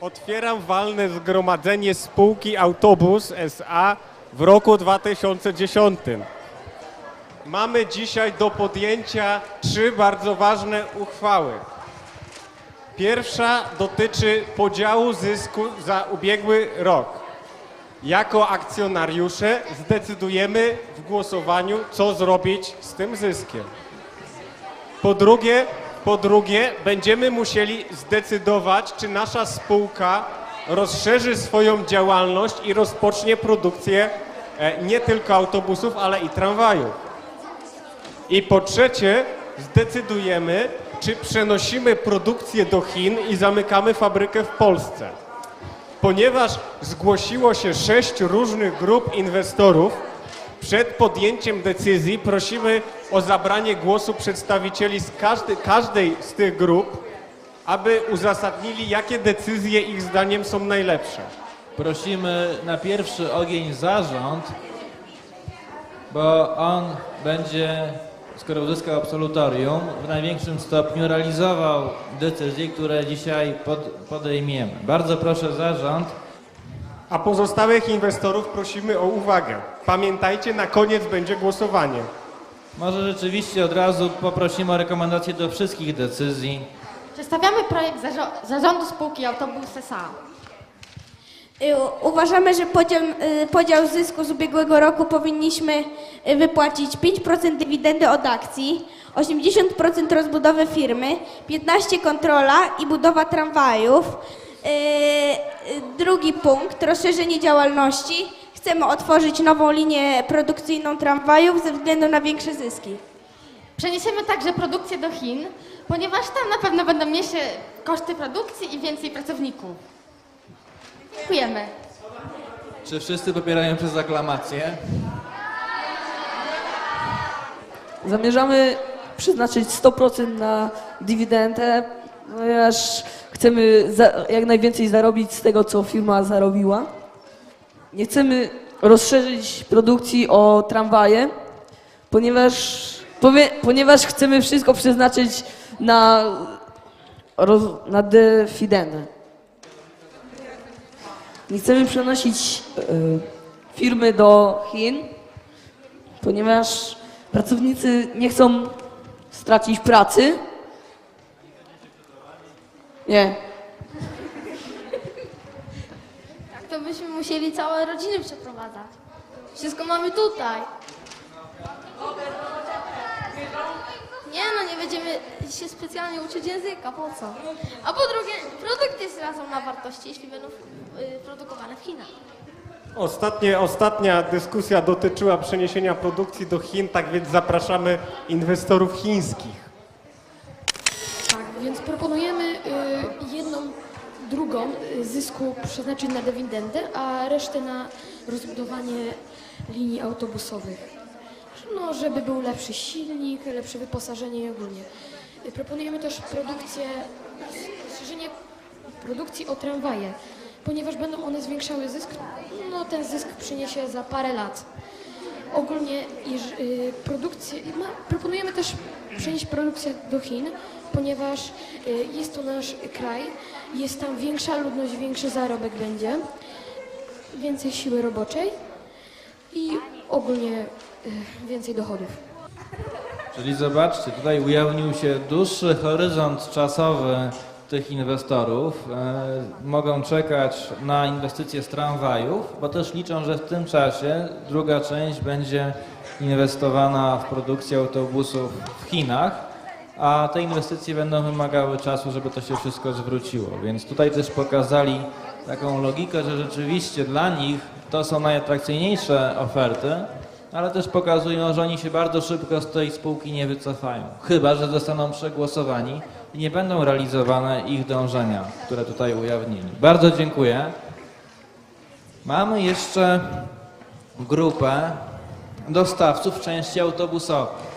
Otwieram walne zgromadzenie spółki Autobus SA w roku 2010. Mamy dzisiaj do podjęcia trzy bardzo ważne uchwały. Pierwsza dotyczy podziału zysku za ubiegły rok. Jako akcjonariusze zdecydujemy w głosowaniu, co zrobić z tym zyskiem. Po drugie, po drugie, będziemy musieli zdecydować, czy nasza spółka rozszerzy swoją działalność i rozpocznie produkcję e, nie tylko autobusów, ale i tramwajów. I po trzecie, zdecydujemy, czy przenosimy produkcję do Chin i zamykamy fabrykę w Polsce. Ponieważ zgłosiło się sześć różnych grup inwestorów, przed podjęciem decyzji prosimy o zabranie głosu przedstawicieli z każdy, każdej z tych grup, aby uzasadnili, jakie decyzje ich zdaniem są najlepsze. Prosimy na pierwszy ogień zarząd, bo on będzie, skoro uzyskał absolutorium, w największym stopniu realizował decyzje, które dzisiaj pod, podejmiemy. Bardzo proszę zarząd. A pozostałych inwestorów prosimy o uwagę. Pamiętajcie, na koniec będzie głosowanie. Może rzeczywiście od razu poprosimy o rekomendacje do wszystkich decyzji. Przedstawiamy projekt zarzo- zarządu spółki Autobus S.A. Y, Uważamy, że podział, y, podział zysku z ubiegłego roku powinniśmy y, wypłacić 5% dywidendy od akcji, 80% rozbudowy firmy, 15% kontrola i budowa tramwajów. Y, Drugi punkt, rozszerzenie działalności. Chcemy otworzyć nową linię produkcyjną tramwajów ze względu na większe zyski. Przeniesiemy także produkcję do Chin, ponieważ tam na pewno będą mniejsze koszty produkcji i więcej pracowników. Dziękujemy. Czy wszyscy popierają przez aklamację? Zamierzamy przeznaczyć 100% na dywidendę, ponieważ chcemy za, jak najwięcej zarobić z tego, co firma zarobiła. Nie chcemy rozszerzyć produkcji o tramwaje, ponieważ, powie, ponieważ chcemy wszystko przeznaczyć na, roz, na dywidendę. Nie chcemy przenosić e, firmy do Chin, ponieważ pracownicy nie chcą stracić pracy. Nie. Tak to byśmy musieli całe rodziny przeprowadzać. Wszystko mamy tutaj. Nie no, nie będziemy się specjalnie uczyć języka, po co? A po drugie, produkty stracą na wartości, jeśli będą y, produkowane w Chinach. Ostatnie, ostatnia dyskusja dotyczyła przeniesienia produkcji do Chin, tak więc zapraszamy inwestorów chińskich. Drugą y, zysku przeznaczyć na dywidendę, a resztę na rozbudowanie linii autobusowych. No, żeby był lepszy silnik, lepsze wyposażenie i ogólnie. Y, Proponujemy też produkcję, rozszerzenie produkcji o tramwaje, ponieważ będą one zwiększały zysk, no ten zysk przyniesie za parę lat. Ogólnie y, produkcję, proponujemy też przenieść produkcję do Chin, ponieważ y, jest to nasz kraj, jest tam większa ludność, większy zarobek będzie, więcej siły roboczej i ogólnie y, więcej dochodów. Czyli zobaczcie, tutaj ujawnił się dłuższy horyzont czasowy tych inwestorów. E, mogą czekać na inwestycje z tramwajów, bo też liczą, że w tym czasie druga część będzie inwestowana w produkcję autobusów w Chinach, a te inwestycje będą wymagały czasu, żeby to się wszystko zwróciło. Więc tutaj też pokazali taką logikę, że rzeczywiście dla nich to są najatrakcyjniejsze oferty, ale też pokazują, że oni się bardzo szybko z tej spółki nie wycofają. Chyba, że zostaną przegłosowani i nie będą realizowane ich dążenia, które tutaj ujawnili. Bardzo dziękuję. Mamy jeszcze grupę dostawców części autobusowych.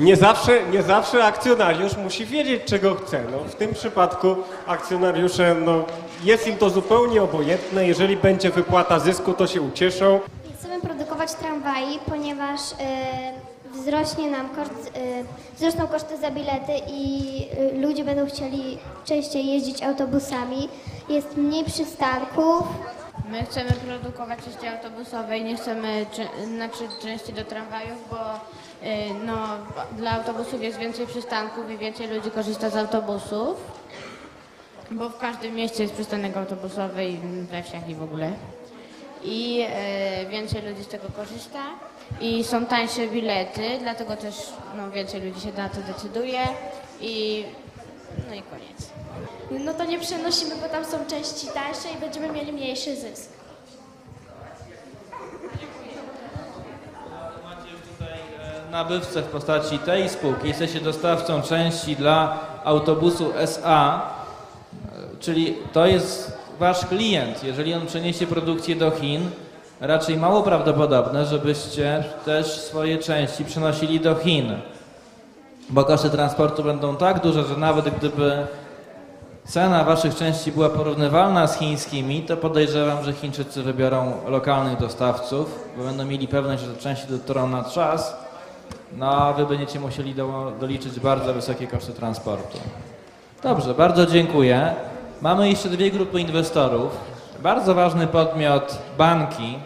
Nie zawsze, nie zawsze akcjonariusz musi wiedzieć, czego chce. No, w tym przypadku akcjonariusze, no, jest im to zupełnie obojętne. Jeżeli będzie wypłata zysku, to się ucieszą. Chcemy produkować tramwaji, ponieważ e, wzrośnie nam koszt, e, wzrosną koszty za bilety i e, ludzie będą chcieli częściej jeździć autobusami jest mniej przystanków. My chcemy produkować części autobusowe i nie chcemy czy, znaczy części do tramwajów, bo y, no, dla autobusów jest więcej przystanków i więcej ludzi korzysta z autobusów. Bo w każdym mieście jest przystanek autobusowy i we wsiach i w ogóle. I y, więcej ludzi z tego korzysta. I są tańsze bilety, dlatego też no, więcej ludzi się na to decyduje. I no i koniec. No to nie przenosimy, bo tam są części tańsze i będziemy mieli mniejszy zysk. nabywcę w postaci tej spółki, jesteście dostawcą części dla autobusu SA, e, czyli to jest wasz klient. Jeżeli on przeniesie produkcję do Chin, raczej mało prawdopodobne, żebyście też swoje części przenosili do Chin. Bo koszty transportu będą tak duże, że nawet gdyby cena waszych części była porównywalna z chińskimi, to podejrzewam, że Chińczycy wybiorą lokalnych dostawców, bo będą mieli pewność, że te części dotrą na czas, no a wy będziecie musieli do, doliczyć bardzo wysokie koszty transportu. Dobrze, bardzo dziękuję. Mamy jeszcze dwie grupy inwestorów. Bardzo ważny podmiot banki.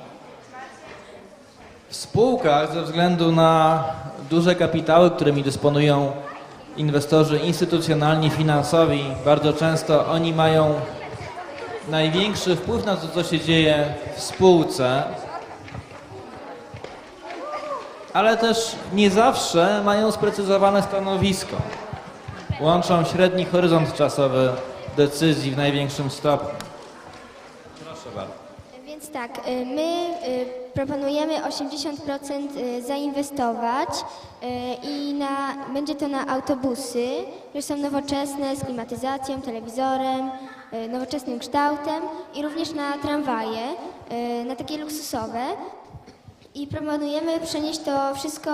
W spółkach ze względu na duże kapitały, którymi dysponują inwestorzy instytucjonalni, finansowi, bardzo często oni mają największy wpływ na to, co się dzieje w spółce ale też nie zawsze mają sprecyzowane stanowisko. Łączą średni horyzont czasowy decyzji w największym stopniu. Tak, y, my y, proponujemy 80% y, zainwestować i na, będzie to na autobusy, które są nowoczesne, z klimatyzacją, telewizorem, nowoczesnym kształtem i również na tramwaje, na takie luksusowe. I proponujemy przenieść to wszystko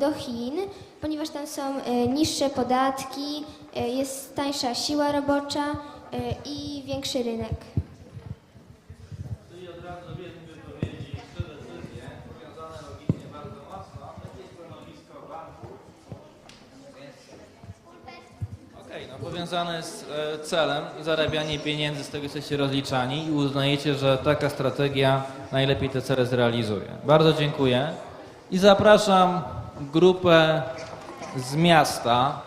do Chin, ponieważ tam są niższe podatki, jest tańsza siła robocza i większy rynek. Okej, no powiązane z e, celem zarabianie pieniędzy, z tego jesteście rozliczani i uznajecie, że taka strategia najlepiej te cele zrealizuje. Bardzo dziękuję i zapraszam grupę z miasta.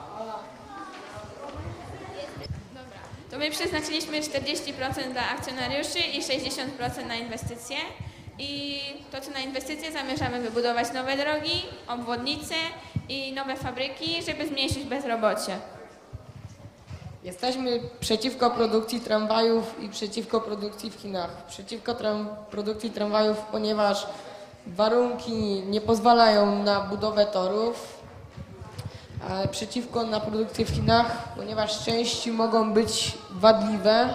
To my przeznaczyliśmy 40% dla akcjonariuszy i 60% na inwestycje. I to, co na inwestycje, zamierzamy wybudować nowe drogi, obwodnice i nowe fabryki, żeby zmniejszyć bezrobocie. Jesteśmy przeciwko produkcji tramwajów i przeciwko produkcji w Chinach. Przeciwko tram, produkcji tramwajów, ponieważ warunki nie pozwalają na budowę torów. A przeciwko na produkcję w Chinach, ponieważ części mogą być wadliwe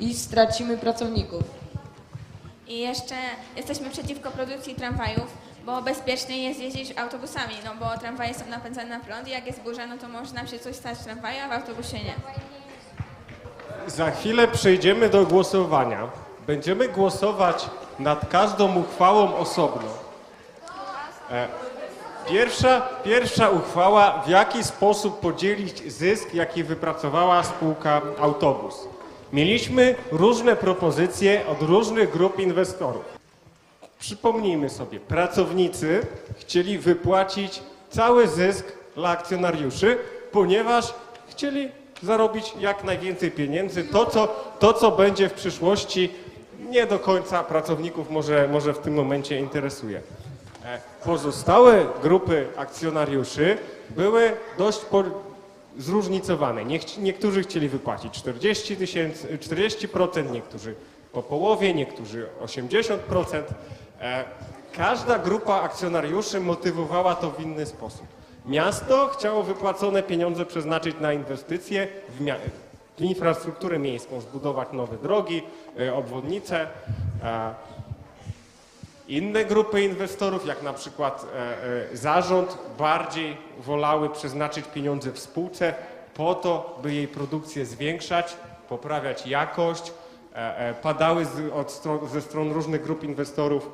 i stracimy pracowników. I jeszcze jesteśmy przeciwko produkcji tramwajów, bo bezpiecznie jest jeździć autobusami, no bo tramwaje są napędzane na prąd i jak jest burza, no to może nam się coś stać w tramwaju, a w autobusie nie. Za chwilę przejdziemy do głosowania. Będziemy głosować nad każdą uchwałą osobno. E, Pierwsza, pierwsza uchwała, w jaki sposób podzielić zysk, jaki wypracowała spółka Autobus. Mieliśmy różne propozycje od różnych grup inwestorów. Przypomnijmy sobie, pracownicy chcieli wypłacić cały zysk dla akcjonariuszy, ponieważ chcieli zarobić jak najwięcej pieniędzy. To, co, to, co będzie w przyszłości, nie do końca pracowników może, może w tym momencie interesuje. E, Pozostałe grupy akcjonariuszy były dość po, zróżnicowane. Niektórzy chcieli wypłacić 40 tysięcy, 40%, niektórzy po połowie, niektórzy 80%. E, Każda grupa akcjonariuszy motywowała to w inny sposób. Miasto chciało wypłacone pieniądze przeznaczyć na inwestycje w, w infrastrukturę miejską, zbudować nowe drogi, e, obwodnice. E, inne grupy inwestorów, jak na przykład zarząd, bardziej wolały przeznaczyć pieniądze w spółce po to, by jej produkcję zwiększać, poprawiać jakość. Padały ze stron różnych grup inwestorów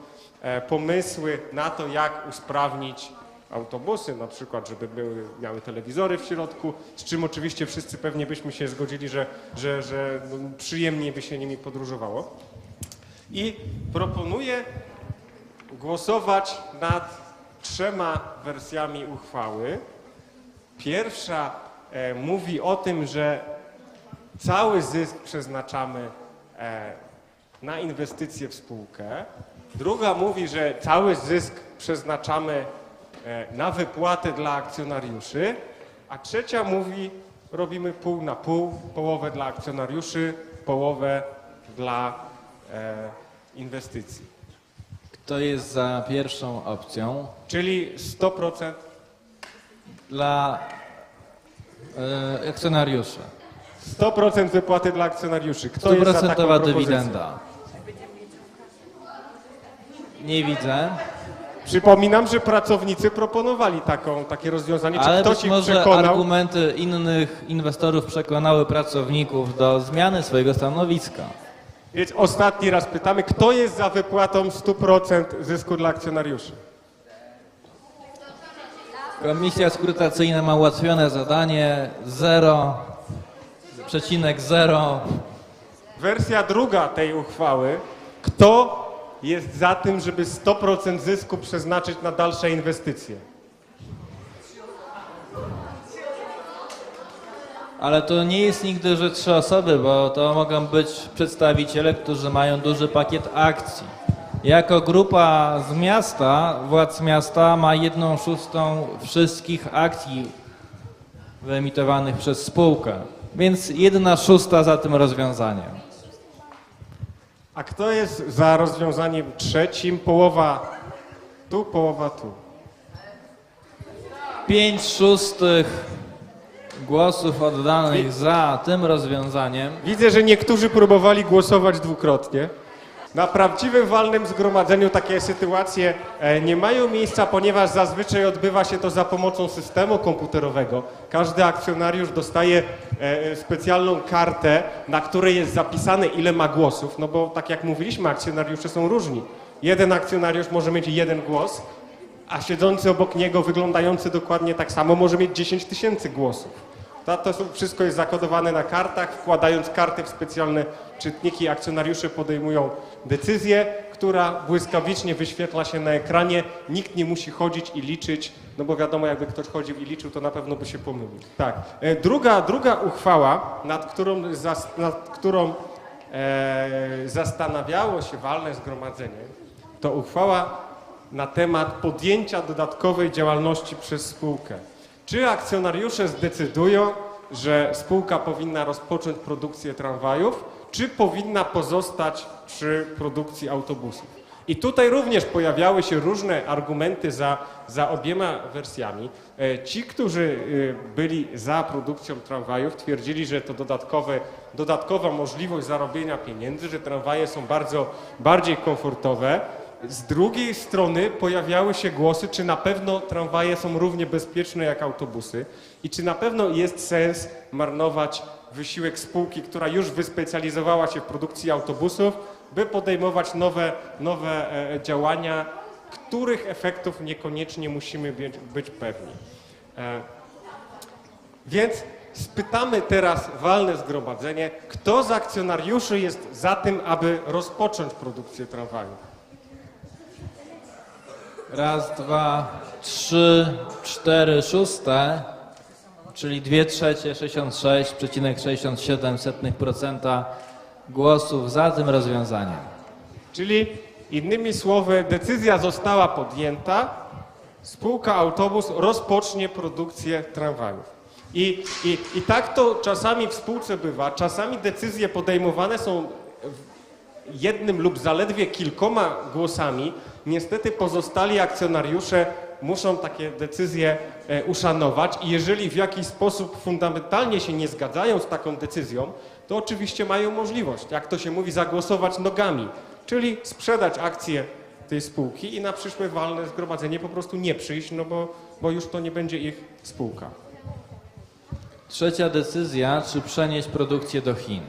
pomysły na to, jak usprawnić autobusy, na przykład, żeby były, miały telewizory w środku, z czym oczywiście wszyscy pewnie byśmy się zgodzili, że, że, że no, przyjemniej by się nimi podróżowało. I proponuję głosować nad trzema wersjami uchwały. Pierwsza e, mówi o tym, że cały zysk przeznaczamy e, na inwestycje w spółkę. Druga mówi, że cały zysk przeznaczamy e, na wypłaty dla akcjonariuszy. A trzecia mówi, robimy pół na pół, połowę dla akcjonariuszy, połowę dla e, inwestycji. Kto jest za pierwszą opcją? Czyli 100% Dla e, akcjonariuszy. 100% wypłaty dla akcjonariuszy. Kto jest za taką dywidenda. Nie widzę, Przypominam, że pracownicy proponowali taką, takie rozwiązanie. Czy ale ktoś być ich może przekonał? argumenty innych inwestorów przekonały pracowników do zmiany swojego stanowiska. Więc ostatni raz pytamy, kto jest za wypłatą 100% zysku dla akcjonariuszy? Komisja skrutacyjna ma ułatwione zadanie 0,0. Wersja druga tej uchwały. Kto jest za tym, żeby 100% zysku przeznaczyć na dalsze inwestycje? Ale to nie jest nigdy, że trzy osoby, bo to mogą być przedstawiciele, którzy mają duży pakiet akcji. Jako grupa z miasta, władz miasta ma jedną szóstą wszystkich akcji wyemitowanych przez spółkę. Więc jedna szósta za tym rozwiązaniem. A kto jest za rozwiązaniem trzecim? Połowa tu, połowa tu. Pięć szóstych głosów oddanych za tym rozwiązaniem Widzę, że niektórzy próbowali głosować dwukrotnie. Na prawdziwym walnym zgromadzeniu takie sytuacje e, nie mają miejsca, ponieważ zazwyczaj odbywa się to za pomocą systemu komputerowego. Każdy akcjonariusz dostaje e, specjalną kartę, na której jest zapisane ile ma głosów, no bo tak jak mówiliśmy, akcjonariusze są różni. Jeden akcjonariusz może mieć jeden głos, a siedzący obok niego, wyglądający dokładnie tak samo, może mieć 10 tysięcy głosów. To, to wszystko jest zakodowane na kartach. Wkładając karty w specjalne czytniki, akcjonariusze podejmują decyzję, która błyskawicznie wyświetla się na ekranie. Nikt nie musi chodzić i liczyć, no bo wiadomo, jakby ktoś chodził i liczył, to na pewno by się pomylił. Tak. E, Druga, druga uchwała, nad którą, nad którą e, zastanawiało się walne zgromadzenie, to uchwała na temat podjęcia dodatkowej działalności przez spółkę. Czy akcjonariusze zdecydują, że spółka powinna rozpocząć produkcję tramwajów, czy powinna pozostać przy produkcji autobusów? I tutaj również pojawiały się różne argumenty za, za obiema wersjami. E, Ci, którzy e, byli za produkcją tramwajów, twierdzili, że to dodatkowe, dodatkowa możliwość zarobienia pieniędzy, że tramwaje są bardzo bardziej komfortowe. Z drugiej strony pojawiały się głosy, czy na pewno tramwaje są równie bezpieczne jak autobusy i czy na pewno jest sens marnować wysiłek spółki, która już wyspecjalizowała się w produkcji autobusów, by podejmować nowe, nowe e, działania, których efektów niekoniecznie musimy być, być pewni. E, więc spytamy teraz walne zgromadzenie, kto z akcjonariuszy jest za tym, aby rozpocząć produkcję tramwajów? Raz, dwa, trzy, cztery, szóste, czyli dwie trzecie, 66,67% głosów za tym rozwiązaniem. Czyli innymi słowy, decyzja została podjęta, spółka autobus rozpocznie produkcję tramwajów. I, i, I tak to czasami w spółce bywa. Czasami decyzje podejmowane są jednym lub zaledwie kilkoma głosami. Niestety pozostali akcjonariusze muszą takie decyzje e, uszanować i jeżeli w jakiś sposób fundamentalnie się nie zgadzają z taką decyzją, to oczywiście mają możliwość, jak to się mówi, zagłosować nogami, czyli sprzedać akcje tej spółki i na przyszłe walne zgromadzenie po prostu nie przyjść, no bo, bo już to nie będzie ich spółka. Trzecia decyzja, czy przenieść produkcję do Chin.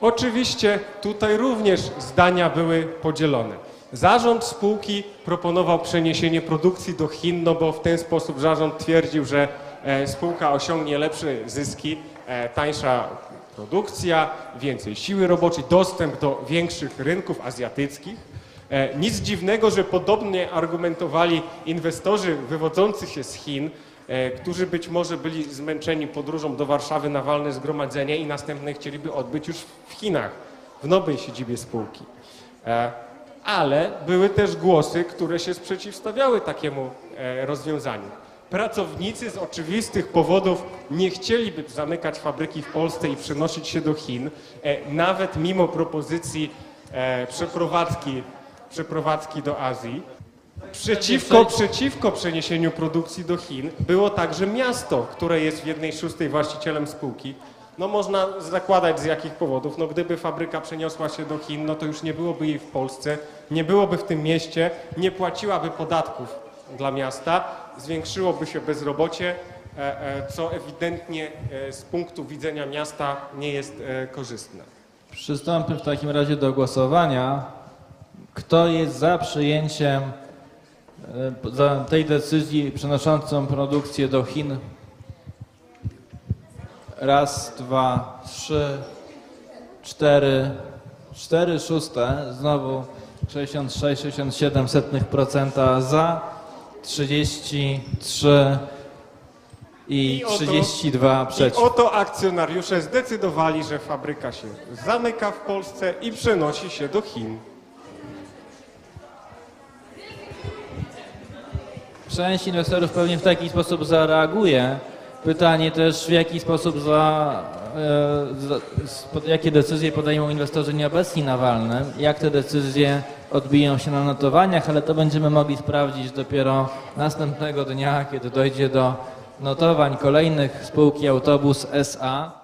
Oczywiście tutaj również zdania były podzielone. Zarząd spółki proponował przeniesienie produkcji do Chin, no bo w ten sposób zarząd twierdził, że e, spółka osiągnie lepsze zyski, e, tańsza produkcja, więcej siły roboczej, dostęp do większych rynków azjatyckich. E, Nic dziwnego, że podobnie argumentowali inwestorzy wywodzący się z Chin, którzy być może byli zmęczeni podróżą do Warszawy na walne zgromadzenie i następne chcieliby odbyć już w Chinach, w nowej siedzibie spółki. E, Ale były też głosy, które się sprzeciwstawiały takiemu e, rozwiązaniu. Pracownicy z oczywistych powodów nie chcieliby zamykać fabryki w Polsce i przenosić się do Chin, e, nawet mimo propozycji e, przeprowadzki, przeprowadzki do Azji. Przeciwko, przeciwko przeniesieniu produkcji do Chin było także miasto, które jest w jednej szóstej właścicielem spółki. No można zakładać z jakich powodów. No gdyby fabryka przeniosła się do Chin, no to już nie byłoby jej w Polsce, nie byłoby w tym mieście, nie płaciłaby podatków dla miasta, zwiększyłoby się bezrobocie, e, e, co ewidentnie e, z punktu widzenia miasta nie jest korzystne. Przystąpmy w takim razie do głosowania. Kto jest za przyjęciem za tej decyzji przenoszącą produkcję do Chin? Raz, dwa, trzy, cztery, cztery szóste, znowu 66-67% za, 33 i I oto- 32 I przeciw. oto akcjonariusze zdecydowali, że fabryka się zamyka w Polsce i przenosi się do Chin. Część inwestorów pewnie w taki sposób zareaguje. Pytanie też, w jaki sposób za, e, za jakie decyzje podejmą inwestorzy nieobecni na walnym, jak te decyzje odbiją się na notowaniach, ale to będziemy mogli sprawdzić dopiero następnego dnia, kiedy dojdzie do notowań kolejnych spółki Autobus SA.